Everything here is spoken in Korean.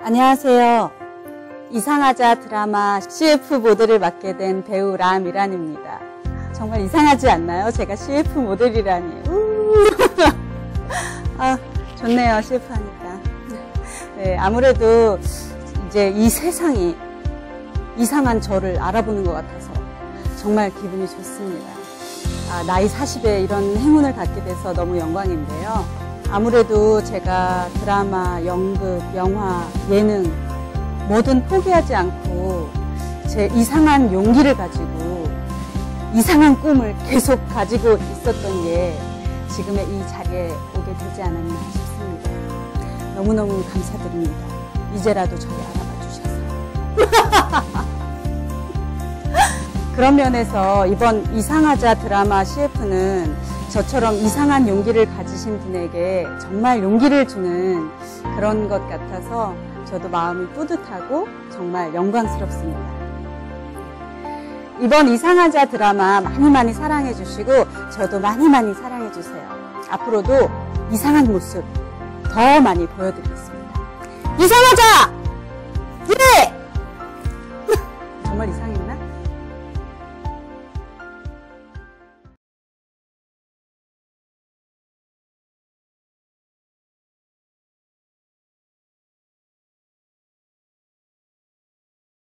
안녕하세요. 이상하자 드라마 CF 모델을 맡게 된 배우 라미란입니다. 정말 이상하지 않나요? 제가 CF 모델이라니. 아, 좋네요. CF 하니까. 네, 아무래도 이제 이 세상이 이상한 저를 알아보는 것 같아서 정말 기분이 좋습니다. 아, 나이 40에 이런 행운을 갖게 돼서 너무 영광인데요. 아무래도 제가 드라마, 연극, 영화, 예능 뭐든 포기하지 않고 제 이상한 용기를 가지고 이상한 꿈을 계속 가지고 있었던 게 지금의 이 자리에 오게 되지 않았나 싶습니다. 너무너무 감사드립니다. 이제라도 저를 알아봐 주셔서. 그런 면에서 이번 이상하자 드라마 CF는 저처럼 이상한 용기를 가지신 분에게 정말 용기를 주는 그런 것 같아서 저도 마음이 뿌듯하고 정말 영광스럽습니다. 이번 이상하자 드라마 많이 많이 사랑해 주시고 저도 많이 많이 사랑해 주세요. 앞으로도 이상한 모습 더 많이 보여드리겠습니다. 이상하자! 예! 정말 이상해.